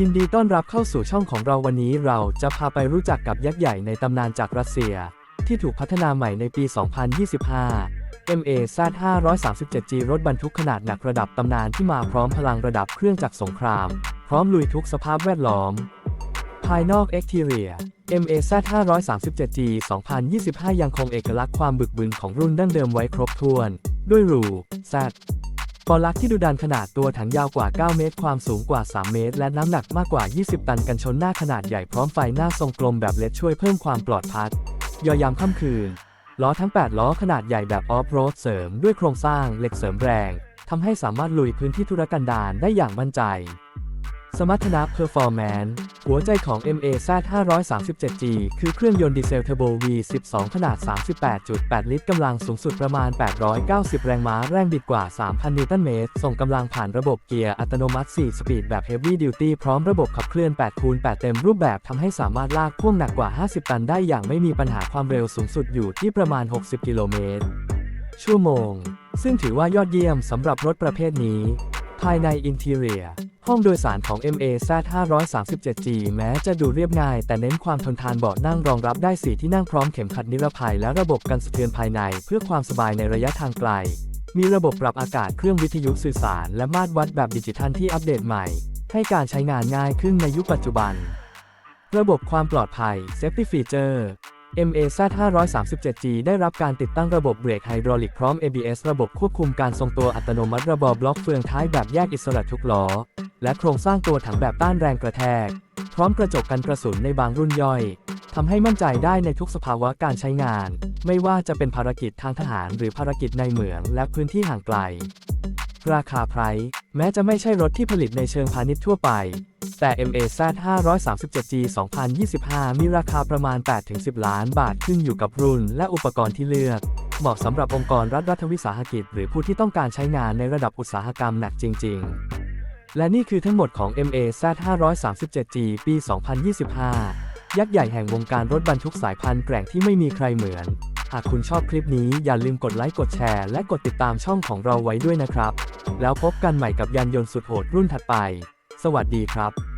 ยินดีต้อนรับเข้าสู่ช่องของเราวันนี้เราจะพาไปรู้จักกับยักษ์ใหญ่ในตำนานจากรัสเซีย ที่ถูกพัฒนาใหม่ในปี 2025 MA Z537G รถบรรทุกขนาดหนักระดับตำนานที่มาพร้อมพลังระดับเครื่องจักรสงคราม พร้อมลุยทุกสภาพแวดล้อม ภายนอก Exterior MA Z537G 2025 ยังคงเอกลักษณ์ความบึกบึนของรุ่นดั้งเดิมไว้ครบถ้วน ด้วยรูแซดปอลักที่ดุดันขนาดตัวถังยาวกว่า 9 เมตร ความสูงกว่า 3 เมตร และน้ำหนักมากกว่า 20 ตันกันชนหน้าขนาดใหญ่พร้อมไฟหน้าทรงกลมแบบเลดช่วยเพิ่มความปลอดภัยยอยามค่ำคืน ล้อทั้ง 8 ล้อขนาดใหญ่แบบออฟโรดเสริมด้วยโครงสร้างเหล็กเสริมแรงทำให้สามารถลุยพื้นที่ธุรกันดารได้อย่างมั่นใจ สมรรถนะ Performance หัวใจของ MA Z537G คือเครื่องยนต์ดีเซลเทอร์โบ V12 ขนาด 38.8 ลิตรกำลังสูงสุดประมาณ 890 แรงม้า แรงบิดกว่า 3,000 นิวตันเมตร ส่งกำลังผ่านระบบเกียร์อัตโนมัติ 4 สปีดแบบ Heavy Duty พร้อมระบบขับเคลื่อน 8 คูณ 8 เต็มรูปแบบทำให้สามารถลากพ่วงหนักกว่า 50 ตันได้อย่างไม่มีปัญหาความเร็วสูงสุดอยู่ที่ประมาณ 60 กิโลเมตร ชั่วโมง ซึ่งถือว่ายอดเยี่ยมสำหรับรถประเภทนี้ ภายในอินทีเรีย ห้องโดยสารของ MA Z537G แม้จะดูเรียบง่าย แต่เน้นความทนทานเบาะนั่งรองรับได้สีที่นั่งพร้อมเข็มขัดนิรภัยและระบบกันสะเทือนภายในเพื่อความสบายในระยะทางไกล มีระบบปรับอากาศเครื่องวิทยุสื่อสาร และมาตรวัดแบบดิจิทัลที่อัปเดตใหม่ ให้การใช้งานง่ายขึ้นในยุคปัจจุบัน ระบบความปลอดภัย Safety Feature MA Z537G ได้รับการติดตั้งระบบเบรกไฮดรอลิกพร้อม ABS ระบบควบคุมการทรงตัวอัตโนมัติระบบบล็อกเฟืองท้ายแบบแยกอิสระทุกล้อ และโครงสร้างตัวถังแบบต้านแรงกระแทก พร้อมกระจกกันกระสุนในบางรุ่นย่อยทำให้มั่นใจได้ในทุกสภาวะการใช้งาน ไม่ว่าจะเป็นภารกิจทางทหารหรือภารกิจในเหมืองและพื้นที่ห่างไกล ราคาไพรส์แม้จะไม่ใช่รถที่ผลิตในเชิงพาณิชย์ทั่วไป แต่ MAZ 537G 2025 มีราคาประมาณ 8-10 ล้านบาทขึ้นอยู่กับรุ่นและอุปกรณ์ที่เลือก เหมาะสำหรับองค์กรรัฐรัฐวิสาหกิจ หรือผู้ที่ต้องการใช้งานในระดับอุตสาหกรรมหนักจริง ๆ และนี่คือทั้งหมดของ MAZ 537G ปี 2025 ยักษ์ใหญ่แห่งวงการรถบรรทุกสายพันธุ์แกร่งที่ไม่มีใครเหมือน หากคุณชอบคลิปนี้อย่าลืมกดไลค์กดแชร์และกดติดตามช่องของเราไว้ด้วยนะครับ แล้วพบกันใหม่กับยานยนต์สุดโหดรุ่นถัดไป สวัสดีครับ